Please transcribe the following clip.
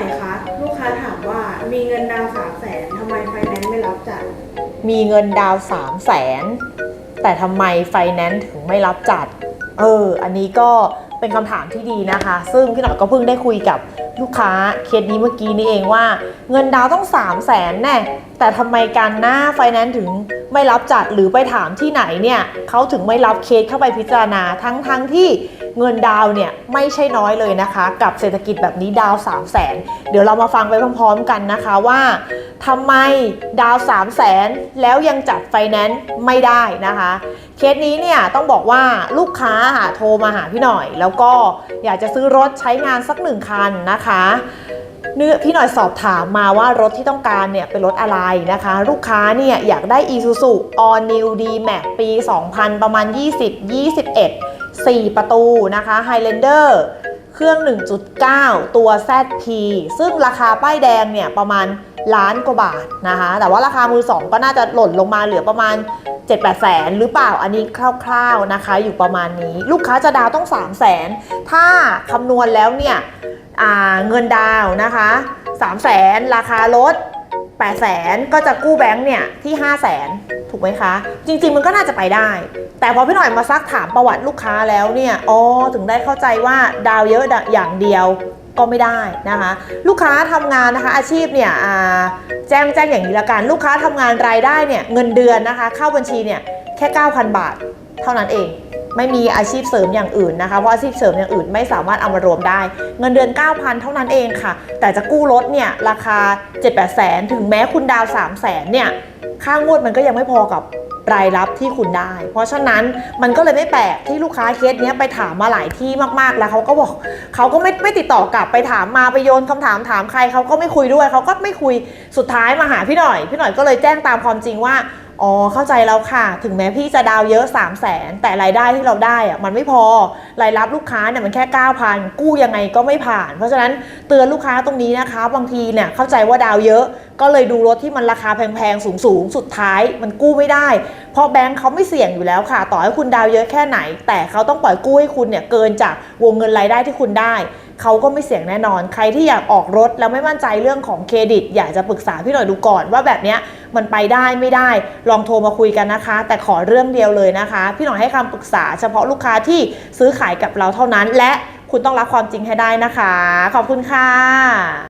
อยคะ ลูกค้าถามว่ามีเงินดาวสามแสนทำไมไฟแนนซ์ไม่รับจัด มีเงินดาวสามแสนแต่ทำไมไฟแนนซ์ถึงไม่รับจัด เออ อันนี้ก็เป็นคำถามที่ดีนะคะ ซึ่งพี่หน่อยก็เพิ่งได้คุยกับลูกค้าเคสนี้เมื่อกี้นี้เองว่า เงินดาวต้อง3 0 0แสนแน่แต่ทำไมการหน้าไฟแนนซ์ถึง ไม่รับจัดหรือไปถามที่ไหนเนี่ยเขาถึงไม่รับเคสเข้าไปพิจารณาทั้งทั้งที่เงินดาวเนี่ยไม่ใช่น้อยเลยนะคะ กับเศรษฐกิจแบบนี้ดาว 3 0 0แสนเดี๋ยวเรามาฟังไปพร้อมๆกันนะคะว่าทำไมดาว 3 0 0แสนแล้วยังจัดไฟแนนซ์ไม่ได้นะคะ เคสนี้เนี่ยต้องบอกว่าลูกค้าโทรมาหาพี่หน่อย แล้วก็อยากจะซื้อรถใช้งานสักหนึ่งคันนะคะ เนื้อพี่หน่อยสอบถามมาว่ารถที่ต้องการเนี่ยเป็นรถอะไรนะคะ ลูกค้าเนี่ยอยากได้ Isuzu All New D-Max ปี 2000 ประมาณ 20 21 4 ประตูนะคะ Highlander เครื่อง 1.9 ตัว ZP ซึ่งราคาป้ายแดงเนี่ยประมาณล้านกว่าบาทนะคะ แต่ว่าราคามือสองก็น่าจะหล่นลงมาเหลือประมาณ 7 8แสนหรือเปล่าอันนี้คร่าวๆนะคะ อยู่ประมาณนี้ ลูกค้าจะดาวต้อง 3 0 0แสนถ้าคำนวณแล้วเนี่ยเงินดาวนะคะ3 0 0แสนราคารถ8แสนก็จะกู้แบงค์เนี่ยที่ 5 0 0แสน ถูกไหมคะ จริง ๆ มันก็น่าจะไปได้ แต่พอพี่หน่อยมาซักถามประวัติลูกค้าแล้วเนี่ยอ๋อถึงได้เข้าใจว่าดาวเยอะอย่างเดียวก็ไม่ได้นะคะ ลูกค้าทำงานนะคะ อาชีพเนี่ยแจ้งแจ้งอย่างนี้ละกันลูกค้าทำงานรายได้เนี่ยเงินเดือนนะคะ เข้าบัญชีเนี่ยแค่ 9,000 บาท เท่านั้นเอง ไม่มีอาชีพเสริมอย่างอื่นนะคะ เพราะอาชีพเสริมอย่างอื่นไม่สามารถเอามารวมได้ เงินเดือน 9,000 เท่านั้นเองค่ะ แต่จะกู้รถเนี่ยราคา 7-8แสน ถึงแม้คุณดาว 3 แสนเนี่ย ค่างวดมันก็ยังไม่พอกับรายรับที่คุณได้ เพราะฉะนั้นมันก็เลยไม่แปลกที่ลูกค้าเคสเนี้ยไปถามมาหลายที่มากๆ แล้วเขาก็บอกเขาก็ไม่ไม่ติดต่อกลับไปถามมาไปโยนคำถามถามใครเขาก็ไม่คุยด้วยเขาก็ไม่คุยสุดท้ายมาหาพี่หน่อย พี่หน่อยก็เลยแจ้งตามความจริงว่า อ๋อเข้าใจแล้วค่ะ ถึงแม้พี่จะดาวเยอะ 3 0 0แสนแต่รายได้ที่เราได้อะมันไม่พอ รายรับลูกค้าเนี่ยมันแค่ 9,000 กู้ยังไงก็ไม่ผ่าน เพราะฉะนั้นเตือนลูกค้าตรงนี้นะคะ บางทีเนี่ยเข้าใจว่าดาวเยอะก็เลยดูรถที่มันราคาแพงๆ สูงๆ สุดท้ายมันกู้ไม่ได้ เพราะแบงค์เขาไม่เสี่ยงอยู่แล้วค่ะ ต่อให้คุณดาวเยอะแค่ไหน แต่เขาต้องปล่อยกู้ให้คุณเนี่ยเกินจากวงเงินรายได้ที่คุณได้เขาก็ไม่เสี่ยงแน่นอน ใครที่อยากออกรถแล้วไม่มั่นใจเรื่องของเครดิต อยากจะปรึกษาพี่หน่อยดูก่อนว่าแบบเนี้ยมันไปได้ไม่ได้ ลองโทรมาคุยกันนะคะ แต่ขอเรื่องเดียวเลยนะคะ พี่หน่อยให้คำปรึกษาเฉพาะลูกค้าที่ซื้อขาายกับเราเท่านั้น และคุณต้องรับความจริงให้ได้นะคะ ขอบคุณค่ะ